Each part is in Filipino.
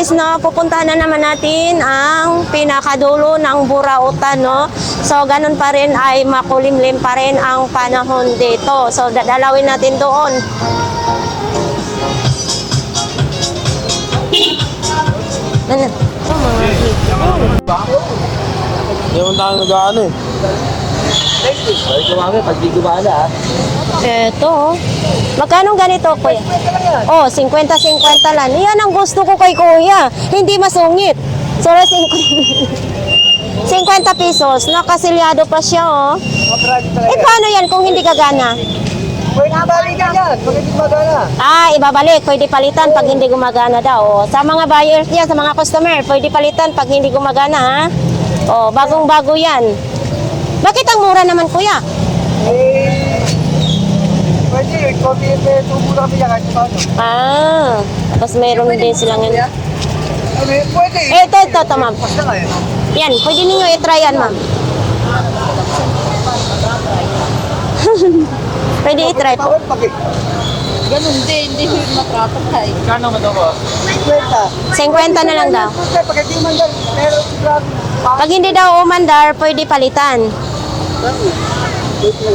guys, no, pupuntahan na naman natin ang pinakadulo ng Burautan, no. So, ganun pa rin ay makulimlim pa rin ang panahon dito. So, dadalawin natin doon. Ano? Oh, mga mo tayo nag-ano eh. Ay, kumami, pag di gumana ah. Eto. Magkano ganito, kuya? Oh, 50-50 lang. Yan ang gusto ko kay kuya. Hindi masungit. So, 50 50 pesos. Nakasilyado pa siya, oh. Eh, paano yan kung hindi gagana? Pwede balikan yan, pag hindi magana. Ah, ibabalik. Pwede palitan pag hindi gumagana daw. Oh. Sa mga buyers niya, sa mga customer, pwede palitan pag hindi gumagana, ha? Oh, bagong-bago yan. Bakit ang mura naman, kuya? Eh, pwede, kopi yung tubo na kami yan kahit paano. Ah, tapos meron din silang yan. Eh, pwede. Eh, ito, ito, ito, ma'am. Basta nga yan. Yan, pwede ninyo i-try yan, ma'am. pwede i-try po. Eh. Ganun, hindi, hindi matrato ka eh. Kano mo daw ko? 50. 50 na lang daw. Pag hindi man dyan, meron si Grabe. Pag hindi daw umandar, pwede palitan. Ito po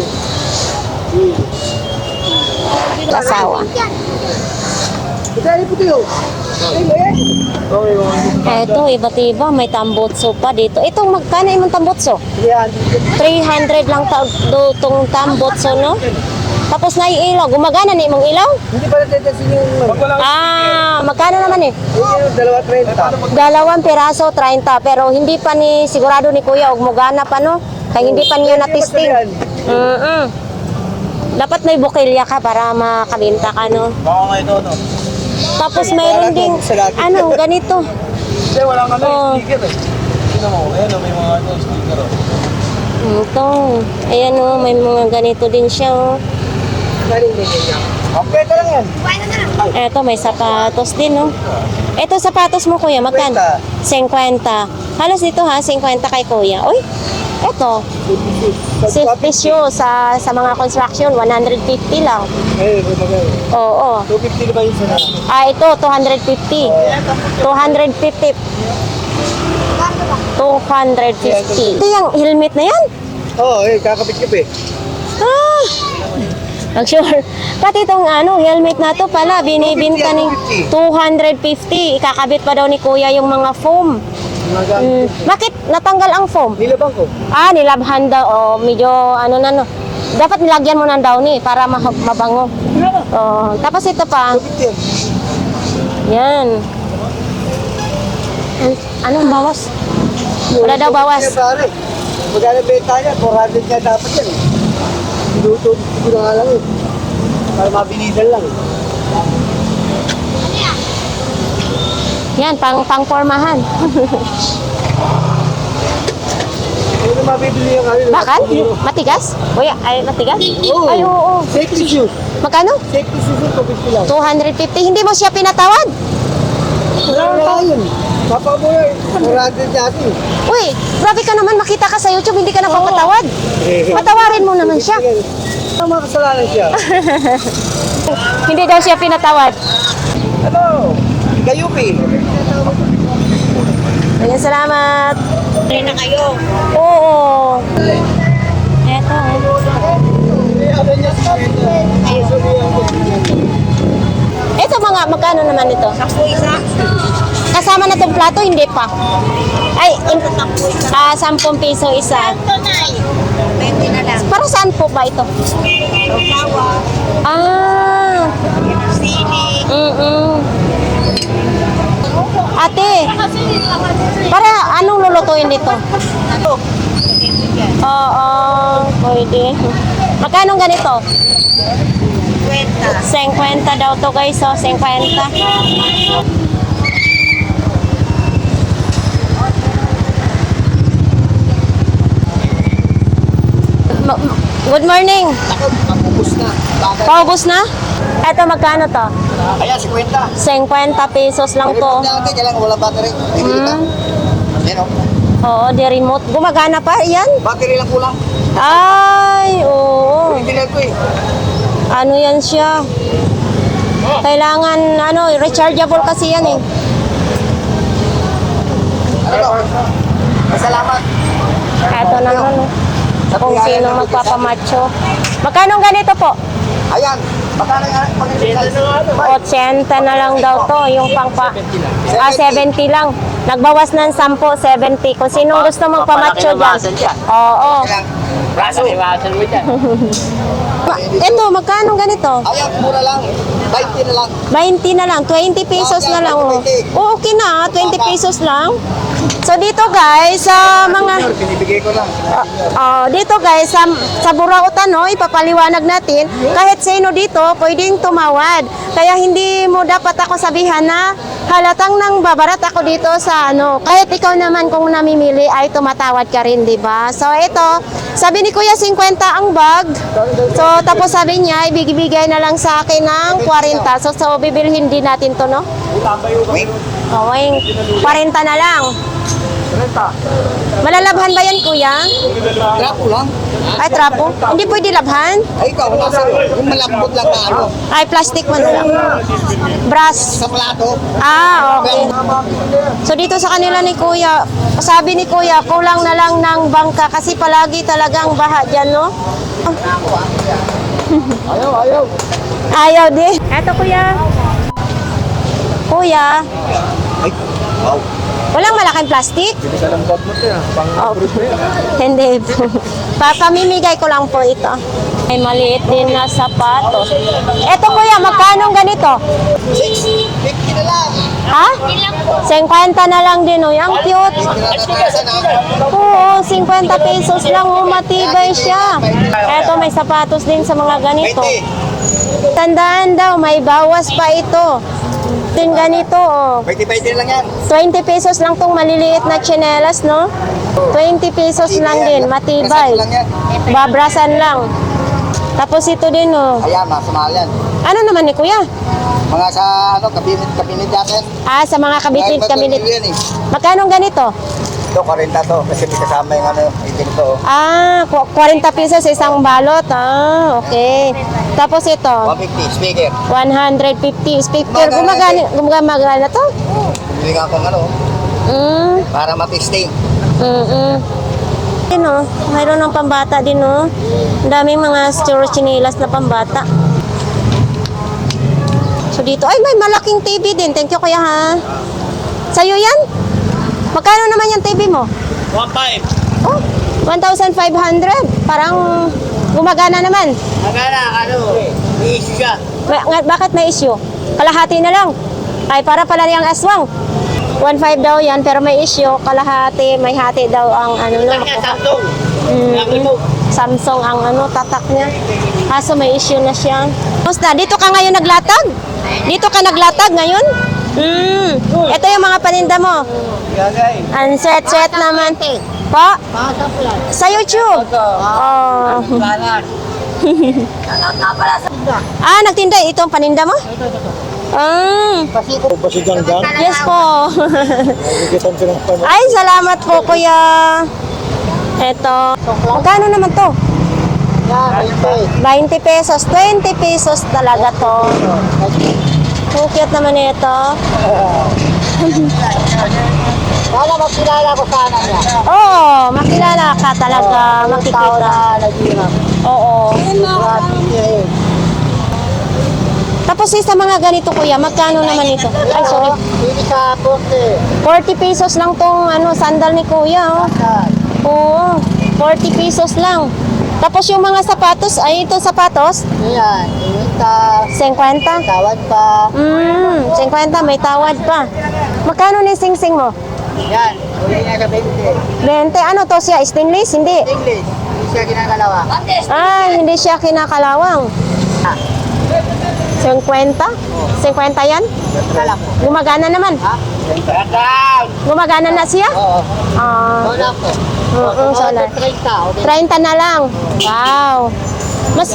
Okay, Eto, iba't iba. May tambotso pa dito. Itong magkano imong tambotso? Yan. 300 lang ta do tong tambotso, no? Tapos na yung ilaw. Gumagana na imong ilaw? Hindi pa natetesin yung... Ah, magkano naman eh? yung dalawa 30. Dalawang piraso, 30. Pero hindi pa ni, sigurado ni Kuya, og mugana pa, no? Kaya hindi pa niya na-testing. Mm Dapat may bukilya ka para makabenta ka, no? Baka nga ito, no? Tapos mayroon ding, ano, ganito. Hindi, wala nga Oh. na sticker eh. Tingnan mo, ayan o, may mga ano, sticker o. Ito. Ayan, oh, may mga ganito din siya, oh. Yan. Ang pwede lang yan. Eto, may sapatos din, no? Eto, sapatos mo, kuya, magkano? 50. Halos dito, ha? 50 kay kuya. Uy, eto. Safety shoe sa, sa mga construction, 150 lang. Eh, kumbaga. Oo. 250 na ba yung sana? Ah, ito, 250. 250. 250. Ito yung helmet na yan? Oo, eh, kakabit-kip eh. Ah! Ang sure. Pati itong ano, helmet na to pala, binibinta ni 250. Ikakabit pa daw ni kuya yung mga foam. Mm. Bakit natanggal ang foam? Nilabang ko. Ah, nilabhan daw. Oh, medyo ano na no. Dapat nilagyan mo ng downy para ma- mabango. Oh, tapos ito pa. 250 yan. Yan. An- Anong bawas? Wala daw bawas. Magkano benta niya? 400 nga dapat yan. Pinuto ko na nga lang eh. Para mabilisan lang eh. Yan, pang pangpormahan. Ano mabibili yung ano? Bakal? Matigas? Kuya, ay matigas? Oo. Ay, oo. Safety shoes. Magkano? Safety shoes yung 250 lang. 250. Hindi mo siya pinatawad? Wala yun. Papa mo eh. 400 natin eh. Uy, grabe ka naman. Makita ka sa YouTube, hindi ka napapatawad. Patawarin mo naman siya. Tama kasalanan siya. Hindi daw siya pinatawad. Hello. Gayupi. Ayan, salamat. Hindi na kayo. Oo. Eto. Ito mga, magkano naman ito? Kasama na itong plato, hindi pa. Ay, in, ah, 10 piso isa. Eh. Para saan po ba ito? Ah, Sili. Para anong lulutuin dito? Oo, pwede. Magkano ganito? Kwenta. 50 daw to guys, so 50. Ma- ma- Good morning. Mapupus na. Paubos na? Eto magkano to? Ayan, 50. 50 pesos lang to. Natin, yan lang, wala battery. Hmm. Yan o. Oo, di remote. Gumagana pa yan? Battery lang kulang. Ay, oo. Original ko eh. Ano yan siya? Kailangan, ano, rechargeable kasi yan eh. Ano to? Salamat. Ito na oh. Kung sino magpapamacho. Magkano ganito po? Ayan. Magkano nga? Pag 80 na lang daw to, yung pang pa, ah, 70 lang. Nagbawas ng 10, 70. Kung sinong gusto magpamacho dyan. Oo. Braso. Ma- Ito, magkano ganito? Ayan, mura lang. 20 na lang. 20 na lang, 20 pesos na lang. Oh, Oh, okay na, 20 pesos lang. So dito guys, sa mga Binibigay ko lang. Oh, dito guys, sa, sa Burautan, no, ipapaliwanag natin, kahit sino dito, pwedeng tumawad. Kaya hindi mo dapat ako sabihan na halatang nang babarat ako dito sa ano, kahit ikaw naman kung namimili ay tumatawad ka rin, di ba? So ito, sabi ni Kuya 50 ang bag. So tapos sabi niya, ibigibigay na lang sa akin ng 40. So, so bibilhin din natin to, no? Wait. Oh, wing, 40 na lang. Malalabhan ba yan, Kuya? Trapo lang. Ay, trapo? Hindi pwede labhan? Ay, ikaw, nasa, yung malambot lang na ano, Ay, plastic man lang. Brass. sa plato. Ah, okay. So dito sa kanila ni Kuya, sabi ni Kuya, kulang na lang ng bangka kasi palagi talagang baha dyan, no? Ayaw, ayaw. Ayaw di. Eto, Kuya. Kuya, Ay, wow. walang malaking plastic? Hindi ka lambot mo ito Pang Oh, hindi po. Papamimigay ko lang po ito. May maliit din na sapatos. Eto kuya, magkano ganito? 6, 50 na lang. Ha? 50 na lang din oh. Ang cute. Na. Oo, 50 pesos lang oh. Matibay siya. Eto, may sapatos din sa mga ganito. 20. Tandaan daw, may bawas pa ito. Din ganito oh. 20, 20 lang yan. 20 pesos lang tong maliliit na tsinelas, no? 20 pesos lang din, matibay. Braso lang yan. Babrasan lang. Tapos ito din, oh. Ayan, nasa mahal yan. Ano naman ni Kuya? Mga sa ano, kabinet, kabinet natin. Ah, sa mga kabitit, Kahit kabinet. ba't yan eh. Magkano ang ganito? Ito, 40 to. Kasi may kasama yung ano, itin to. Ah, ku- 40 pesos sa isang balot. Ah, okay. Tapos ito, 150, speaker. 150 speaker. Gumagana Gumagana, gumagana to? Bili nga akong ano, Mm, para matisting. mm, mm. Din, oh. Mayroon ng pambata din, oh. Ang daming mga store chinilas na pambata. So dito, ay may malaking TV din. Thank you kuya ha. Sa'yo yan? Magkano naman yung TV mo? 1.5. Oh, 1,500. Parang gumagana naman. Magana, ano, i-issue siya. Ba- bakit may issue? Kalahati na lang. Ay, para pala niyang aswang. 1.5 daw yan, pero may issue. Kalahati, may hati daw ang ano na. Samsung. Mm, Samsung ang ano, tatak niya. Kaso may issue na siya. Basta, dito ka ngayon naglatag? Dito ka naglatag ngayon? Hmm, ito yung mga paninda mo. Gagay. Ang sweat-sweat naman. Po? Sa YouTube? Oh. ah, nagtinda. Ito ang paninda mo? Ah, Pasiganggang. yes po. Nagigitan ko ng pano. Ay, salamat po, kuya. Ito. Magkano naman to? Yan, 20 pesos. 20 pesos talaga to. Ang cute naman ito. Sana magkilala ko sana niya. Oo, makilala ka talaga. Makikita. naghihirap. Oo. Grabe niya eh. Tapos eh, sa mga ganito, kuya, magkano naman ito? Ay, sorry. Hindi sa poste. 40 pesos lang tong ano, sandal ni kuya. Oh. Oo, 40 pesos lang. Tapos yung mga sapatos, ay ito sapatos, Yan, 50. tawad pa. Hmm, 50, may tawad pa. Magkano ni sing-sing mo? Yan, uli niya sa 20. 20. Ano to siya? Stainless? Hindi. English, hindi siya ginagalawa. Ah, hindi siya kinakalawang. 50? 50 yan? Kala ko. Gumagana naman. Ha? Gagawin! Gumagana na siya? Oo. Ah, Wala po. mm solar. 30 o 30 na lang. Wow. Mas,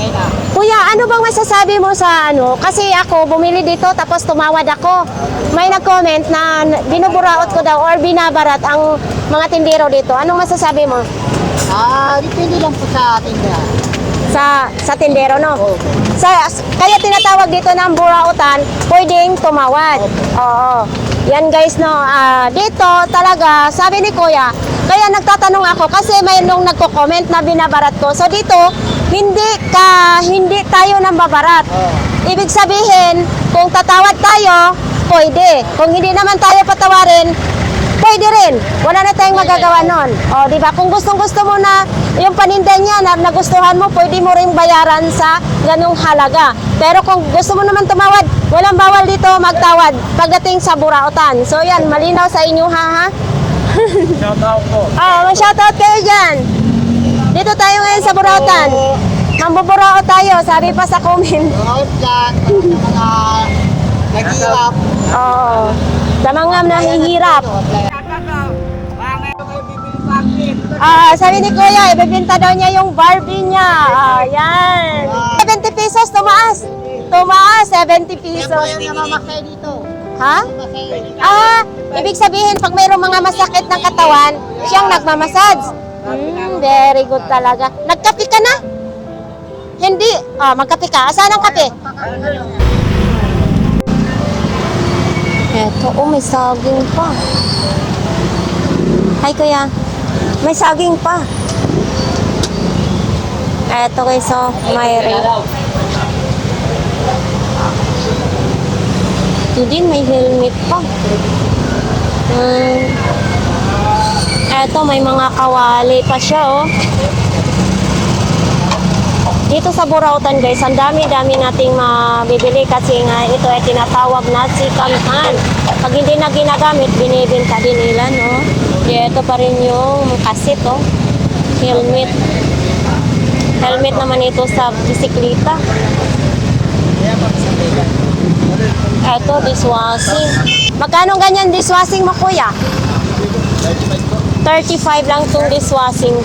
kuya, ano bang masasabi mo sa ano? Kasi ako, bumili dito tapos tumawad ako. May nag-comment na binuburaot ko daw or binabarat ang mga tindero dito. Anong masasabi mo? Ah, depende lang po sa atin na. Sa sa tindero, no? Oo. Sa, kaya tinatawag dito ng burautan, pwedeng tumawad. Oo. Yan guys, no, ah, dito talaga, sabi ni Kuya, kaya nagtatanong ako kasi may nung nagko-comment na binabarat ko. So dito, hindi ka, hindi tayo nang babarat. Ibig sabihin, kung tatawad tayo, pwede. Kung hindi naman tayo patawarin, pwede rin. Wala na tayong magagawa nun. O, di ba? Kung gustong gusto mo na yung paninda niya na nagustuhan mo, pwede mo rin bayaran sa ganung halaga. Pero kung gusto mo naman tumawad, walang bawal dito magtawad pagdating sa burautan. So yan, malinaw sa inyo ha ha? Shoutout po. Oh, may shoutout kayo dyan. Dito tayo ngayon sa burautan. Mambuburao tayo, sabi pa sa comment. Shoutout dyan. Mga naghihirap. Oo. Sa mga nahihirap. Ah, sabi ni Kuya, ibebenta daw niya yung Barbie niya. Ah, yan. 70 pesos, tumaas. Tumaas, 70 pesos. namamakay dito. Ha? Ah, ibig sabihin, pag mayroong mga masakit ng katawan, siyang nagmamassage. Very good talaga. Nagkape ka na? Hindi. Ah, magkape ka. Saan ang kape? Eto, oh, may saging pa. Hi, kuya. May saging pa. Eto guys, oh, may ring. Ito din, may helmet pa. Hmm. Eto, may mga kawali pa siya, oh. Dito sa Burautan guys, ang dami-dami nating mabibili kasi nga ito ay tinatawag na sikamhan. Pag hindi na ginagamit, binibenta din nila, no? Ito pa rin yung kasit, oh. Helmet. Helmet naman ito sa bisikleta. Ito, dishwashing. Magkano ganyan dishwashing mo, kuya? 35 lang itong dishwashing.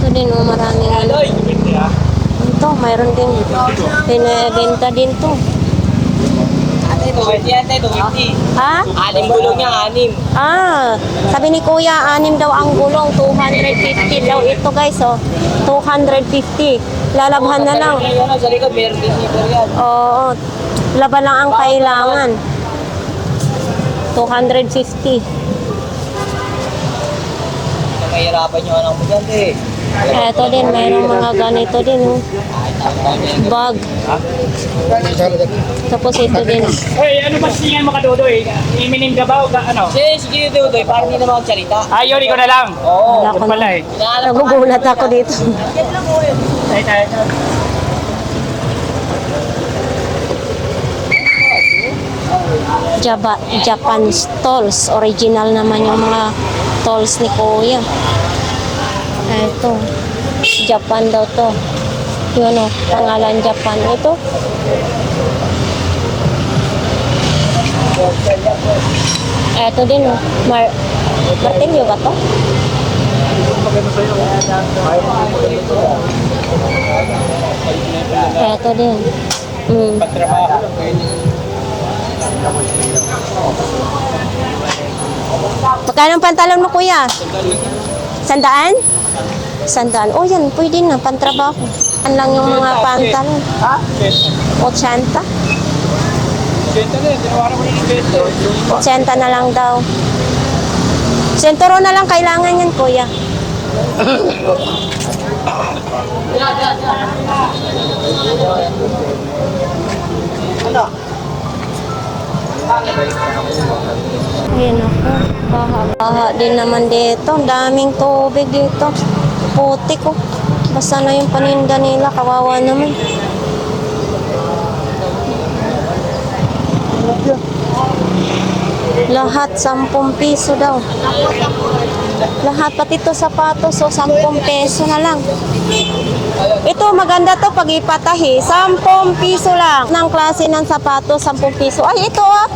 Ito din, oh, maraming ano. Ito, mayroon din. Pinabenta din to. Ate, 250 yan, ate, 250. Ha? Anim gulong niya, anim. Ah, sabi ni Kuya, anim daw ang gulong, 250 daw ito guys, oh. 250. Lalabhan na lang. Ngayon, sa likod, meron din zipper yan. Oo, laban lang ang kailangan. 250. Nangahirapan yung anak mo dyan, eh. Eto din, mayroong mga ganito din, oh. Bag. Tapos ito din. Hoy, ano ba singan mo kadudoy? Iminim ka ba o ka, ano? Sige, sige, Dudoy, parang hindi naman salita. Ayaw, ikaw na lang. Oo. Yun pala na. eh. Nagugulat ako dito. Tayo, Japan stalls. Original naman yung mga stalls ni Kuya. Ito. Japan daw to. Yun o, pangalan Japan. Ito. Ito din o. Mar Martilyo ba to? Ito din. Mm. Magkano ang pantalon mo, kuya? Sandaan? Sandaan. Oh, yan. Pwede na. Pantrabaho. Yan lang yung mga pantalon. Ha? 80? Benta na, tinawaran mo yung benta. 80 na lang daw. Senturo na lang kailangan yan, kuya. Ano? Ayun ako. Baha. Baha din naman dito. Ang daming tubig dito. Puti ko. Basta na yung paninda nila. Kawawa naman. Lahat 10 piso daw. Lahat pati to sapatos so 10 peso na lang. Ito maganda to pag ipatahi. 10 piso lang. Ng klase ng sapatos 10 piso. Ay ito ah.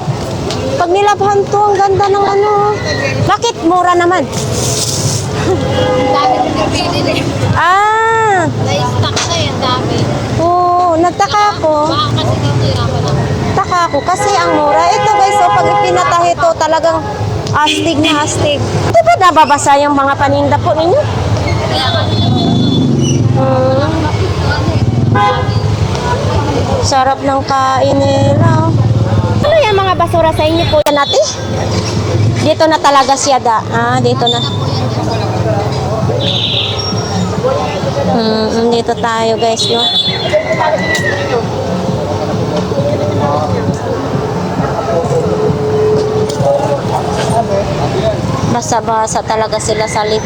Pag nilabhan to, ang ganda ng ano. Bakit mura naman? Dami rin eh. Ah, Na-stock na yan, dami. oo, nagtaka ako. Baka kasi dito hirapan ako. Taka ako kasi ang mura. Ito guys, so pag ipinatahi talagang astig na astig. Ito ba nababasa yung mga paninda po ninyo? Kaya kami naman. Mm. Sarap ng kain nila. Ano yung mga basura sa inyo po? Yan natin? Dito na talaga siya da. Ah, dito na. Hmm, dito tayo guys, no? Basa-basa talaga sila sa. Radio.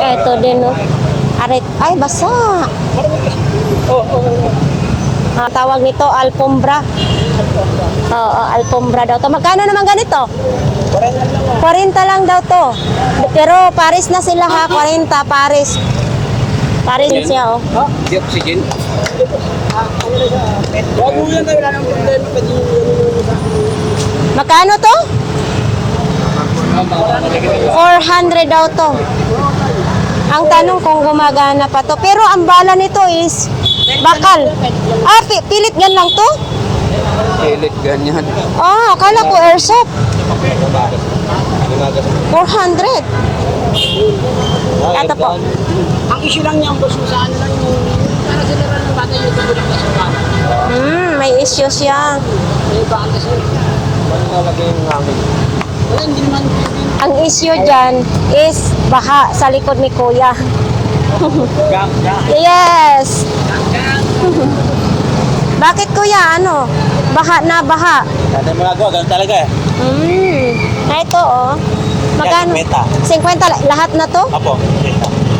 Eto din, no? Arit, ay, basa. Ah, tawag nito, alfombra. Oo, alfombra daw to. Magkano naman ganito? 40 lang daw to. Pero Paris na sila ha, 40 Paris. Paris siya, oh. Di oxygen. Huwag mo yan wala nang problema. Pwede yung ano sa Magkano to? 400 daw to. Ang tanong kung gumagana pa to. Pero ang bala nito is bakal. Ah, pi- pilit gan lang to? Pilit ganyan. Ah, akala ko airsoft. 400. Ito po. Ang issue lang niya, kung saan lang yung... Para general ng bagay yung tubo ng pasukan. Hmm, may issue siya. Ang issue dyan is baha sa likod ni Kuya. Yes! Bakit Kuya? Ano? Baha na baha. Dati mo nagawa, ganun talaga eh. Hmm. Na ito oh. Magkano? Yan, 50 la- lahat na to? Apo.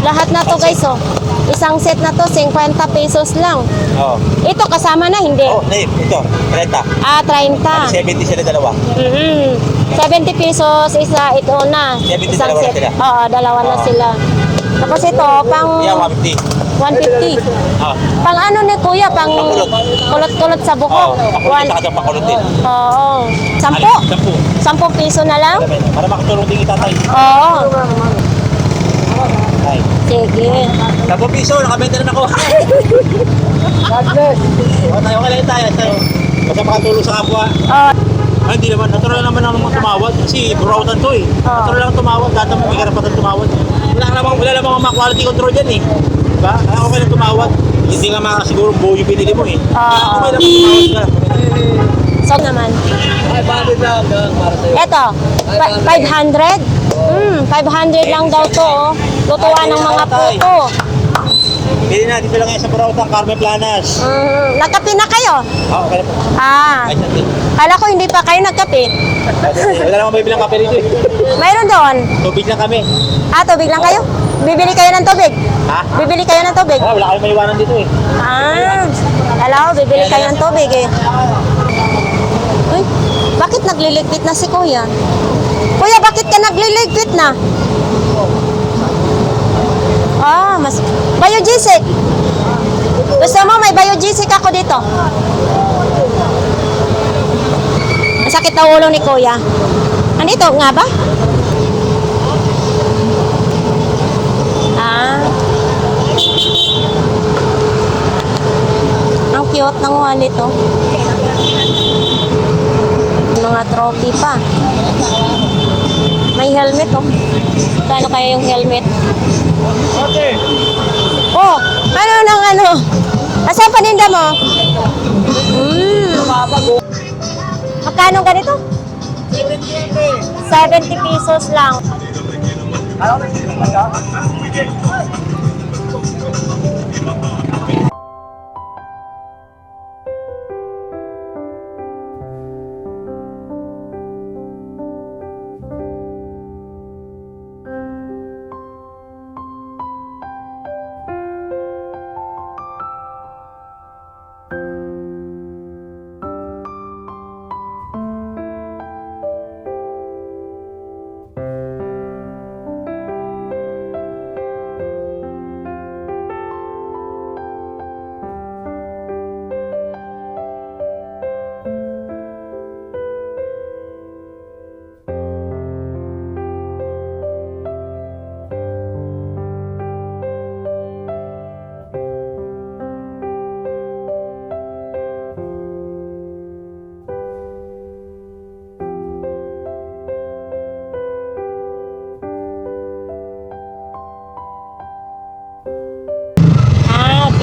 Lahat na to guys oh. Isang set na to 50 pesos lang. Oo. Ito kasama na hindi. Oh, Nate, ito, 30. Ah, 30. 70 sila dalawa. Mm 70 pesos isa ito na. 70 Isang dalawa na set. sila. Oo, dalawa na Oo. sila. Tapos ito pang Yan, 150. 150. Oo. Pang ano ni kuya? Pang kulot-kulot sa Oo, buhok. pakulot One- sa kanyang pakulot din. Oo. Sampo? Sampu. Sampung piso na lang? Para makatulong din kita tayo. Oo. Ay. Sige. 10 piso, nakabenta na ako. God bless. O, tayo ka lang tayo. tayo. Basta makatulong sa kapwa. Oh, Ay, hindi naman. Natural naman ang mga tumawad. Kasi burautan to eh. Oo. Natural lang tumawad. Dati mo may karapatan tumawad. Wala namang, wala namang mga quality control dyan eh. Diba? Kaya okay lang tumawad. Hindi nga makasiguro buo yung binili mo eh. Oo. Okay lang tumawad ka. so naman. Ay, bakit lang, gang, para sa'yo. Eto, pa- 500? Hmm, 500 lang daw to. oh. Lutuan ng mga puto. Bili na, dito lang yan sa burautan, Carmen Planas. Hmm, nagkape na kayo? Oo, okay lang po. Ah, Ay, kala ko hindi pa kayo nagkape. Wala namang may bilang kape rito eh. Mayroon doon. Tubig lang kami. Ah, tubig lang kayo? Bibili kayo ng tubig? Ha? Bibili kayo ng tubig? Ah, wala kami maiwanan dito eh. Ah, kala ko bibili kayo ng tubig eh. Uy, bakit nagliligpit na si Kuya? Kuya, bakit ka nagliligpit na? Mas... Biogesic! Gusto mo may biogesic ako dito? Masakit ang ulo ni Kuya. Andito nga ba? Ah. Ang cute ng wallet oh. Mga trophy pa. May helmet oh. Kano kaya yung helmet? Oh, ano nang ano? Asan paninda mo? Mm. Magkano ganito? 70 pesos lang. Ano,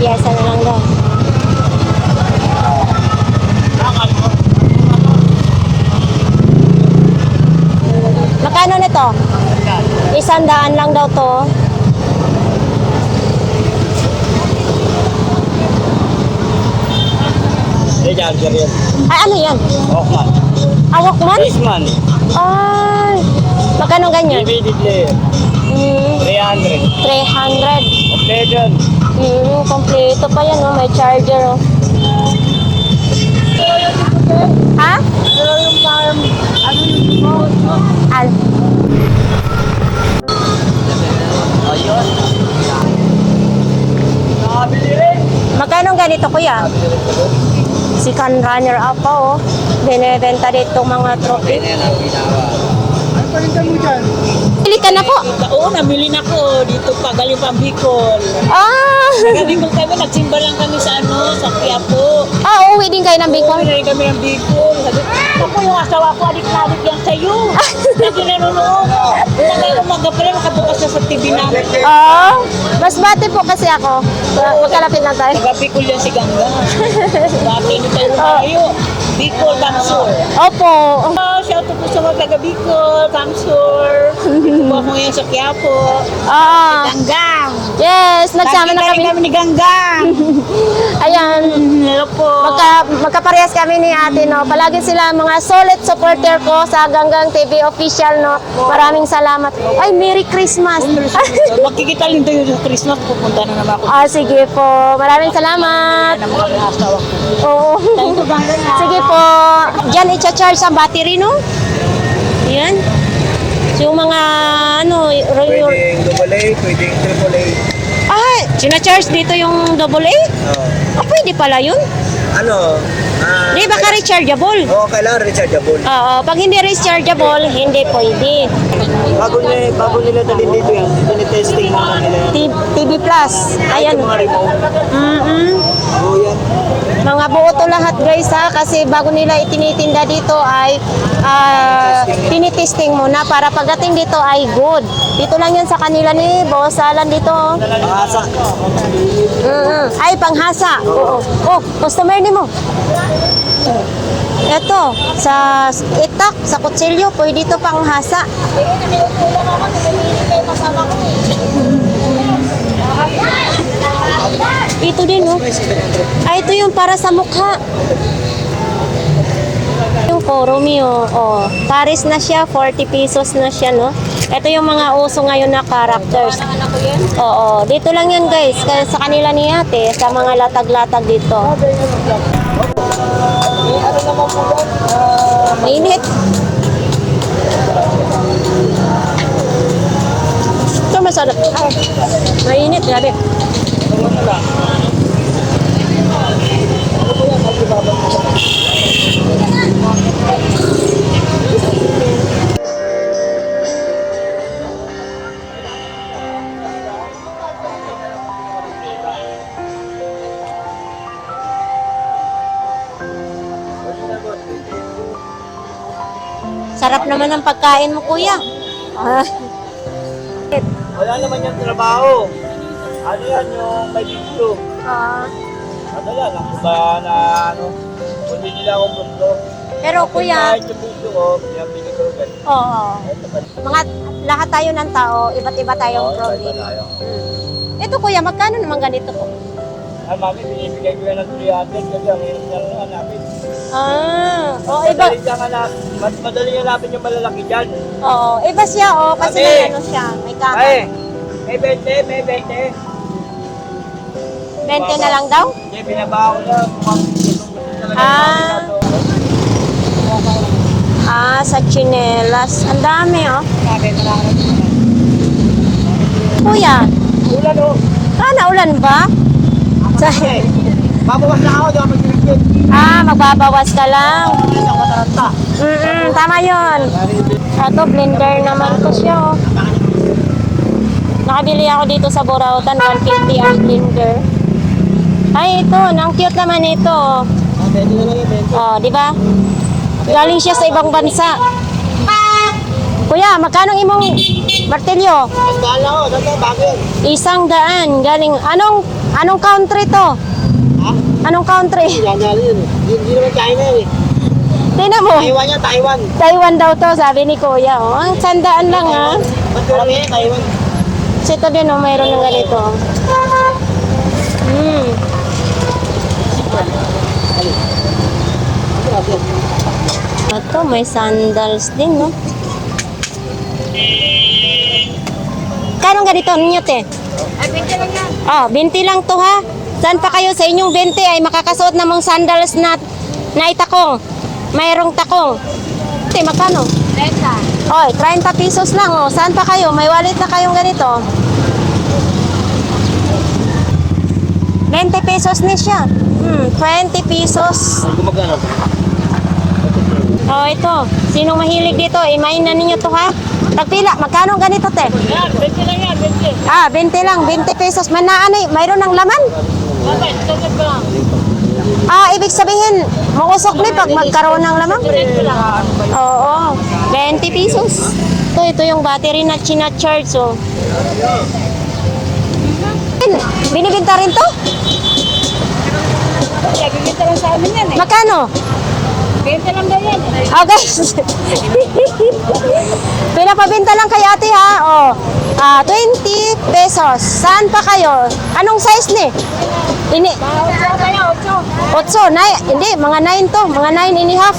piyesa na lang daw. Magkano nito? Isang daan lang daw to. Ay, ano yan? Okay. Awak man? man. Ay, magkano ganyan? DVD player. Hmm, 300. 300. Completion. Hmm, kompleto pa yan, oh. may charger. Oh. Ha? Pero yung parang, ano yung Al. Ayun. Magkano ganito, kuya? Si kan runner up pa, oh. Binibenta dito mga trophy. yan ang ginawa. Pa rin mo dyan? Pili ka na po. Oo, nabili na ko dito pa, galing pa Bicol. Ah! Galing ko kami, nagsimba lang kami sa ano, sa Quiapo. ah, uwi din kayo ng Bicol? Uwi kami ng Bicol. Sabi, ako yung asawa ko, adik na adik yan sa'yo. Lagi nanonood. Nagay umaga pala, makabukas na sa TV namin. Ah, mas bati po kasi ako. Magkalapit lang tayo. Taga Bicol yan si Gangga. Dati nyo tayo tayo. Bicol, Kamsur. Opo. Oh, shout out po sa mga taga Bicol, Kamsur. Kuha ko ngayon sa Quiapo. Ah, Ganggang. yes, nagsama na kami. kami ni Ganggang. Ayan. Hello po. Magka, magkaparehas kami ni ate, no? Palagi sila mga solid supporter ko sa Ganggang TV official, no? Maraming salamat. Ay, Merry Christmas! Magkikita din tayo sa Christmas, pupunta na naman ako. ah, sige po. Maraming salamat. ng mga asawa ko. Oo. sige po. Diyan, i-charge ang battery, no? Yan. So, yung mga, ano, Pwedeng double A, pwedeng triple A. ah, sinacharge dito yung double A? Oo. Ah, pwede pala yun. Ano? Ah, Di baka rechargeable? Oo, kailangan rechargeable. Oo, pag hindi rechargeable, hindi pwede. Bago, nila, bago nila dalhin dito yan, tinitesting naman nila. T- TV Plus. Ayan. Yung mga remote. Mm-mm. Oo yan. Mga buo to lahat guys ha kasi bago nila itinitinda dito ay ah, tinitesting muna para pagdating dito ay good. Dito lang yan sa kanila ni Boss Alan dito. oh. Pangasa. Mm-mm. Ay panghasa. Oo. Oh, customer ni mo. Ito, sa itak, sa kutsilyo, pwede ito panghasa. Ito din, oh. Ay, ito yung para sa mukha. Yung Koromi, oh. oh. Paris na siya, 40 pesos na siya, no? Ito yung mga uso ngayon na characters. Oo, dito lang yan guys. Kaya sa kanila ni ate, sa mga latag-latag dito. Mainit. Ito masarap. Mainit, grabe. Sarap naman ang pagkain mo, kuya. Ah, Wala naman yung trabaho. Ano yan, yung may video. ah. Ano yan, ang ba na ano, kundi nila akong mundo. pero kuya, Kahit yung video ko, pinapili ko rin. oo. Mga lahat tayo ng tao, iba't iba tayong Oo, problem. iba tayo. Hmm. Ito kuya, magkano naman ganito po? Ah, mami, binibigay ko yan ng 300 kasi ang hirap na lang hanapin. Ah, oh, iba. Madali siyang hanap, mas madali hanapin yung malalaki dyan. Oo, iba siya, oh, kasi Ate. may ano siya, may Ay, kakal. may 20, may 20. 20 na lang daw? Hindi, binaba ko na. Mukhang gustong gusto talaga Ah. Ah, sa chinelas. Ang dami, oh. Kuya, Ulan oh. ah, naulan ba? Sa, Eh, babawas na ako, di ako mag-dirigit. ah, magbabawas ka lang. Sa Mataranta. Mm-mm, tama yun. Ito, blender naman ko siya, oh. Nakabili ako dito sa Burautan, 150 ang blender. Ay, ito, ang cute naman ito. oh. 20. Oh, di ba? Galing siya sa ibang bansa. Kuya, magkano imong martilyo? Lang ako, sandaan bago yun. Isang daan. Galing. Anong anong country to? Ha? Anong country? Hindi naman China eh. Tingnan mo. Taiwan yan, Taiwan. Taiwan daw to, sabi ni Kuya. Oh. Ang sandaan lang ha. Ba't marami Taiwan? Kasi ito din, oh, mayroon ng ganito. Hmm. Ito, may sandals din, no? Kanong ganito ninyo, te? Ay, bigyan lang yan. Oh, 20 lang to, ha? Saan pa kayo sa inyong 20 ay makakasuot na mong sandals na, na itakong? Mayroong takong. Te, magkano? Teka. Oy, 30 pesos lang, oh. Saan pa kayo? May wallet na kayong ganito. 20 pesos ni siya. Hmm, 20 pesos. Gumagana. Oh, ito. Sinong mahilig dito? Imain na ninyo to, ha? Tagpila, magkano ganito, te? Yan, 20 lang yan, 20. Ah, 20 lang, 20 pesos. Manaanay, mayroon ng laman? Babay, tagod ko lang. Ah, ibig sabihin, mausok ni pag magkaroon ng laman? Oo, 20 pesos. Ito, ito yung battery na china-charge, oh. Binibinta rin to? Bibita lang sa amin yan eh. Magkano? Oh, guys. Pinapabenta lang kay ate, ha? Oh, ah 20 pesos. Saan pa kayo? Anong size ni? Ini, Ocho kayo, ocho. 8, nine, hindi, mga 9 to, mga 9 and a half.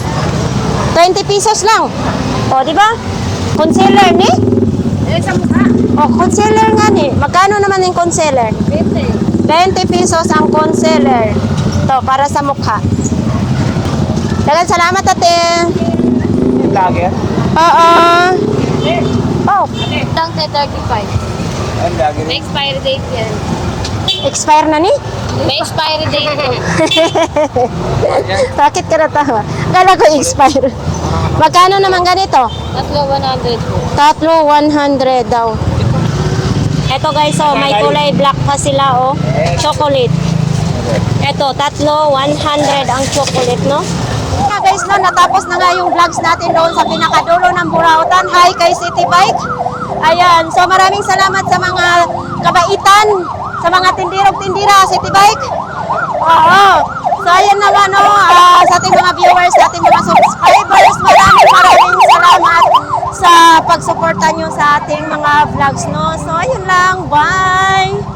20 pesos lang. O, di ba? Concealer ni? Eh, sa mukha. O, concealer nga ni. Magkano naman yung concealer? 20. 20 pesos ang concealer. To, para sa mukha. Dagan salamat, ate. Lager? Oo. Oh, Lang te 35. Ang lager. May expiry date yan. expire na ni? May expiry date. Bakit ka natawa? Kala ko expire. Magkano naman ganito? Tatlo 100 po. Tatlo, 100 daw. Eto guys, oh, may kulay black pa sila, oh. Chocolate. Eto, tatlo, 100 ang chocolate, no? Guys, no, natapos na nga yung vlogs natin doon sa pinakadulo ng Burautan. Hi kay City Bike. Ayan, so maraming salamat sa mga kabaitan, sa mga tindirog-tindira, City Bike. Oo. So ayan naman, no, ah, sa ating mga viewers, sa ating mga subscribers, maraming maraming salamat sa pagsuporta nyo sa ating mga vlogs, no. So ayun lang, bye!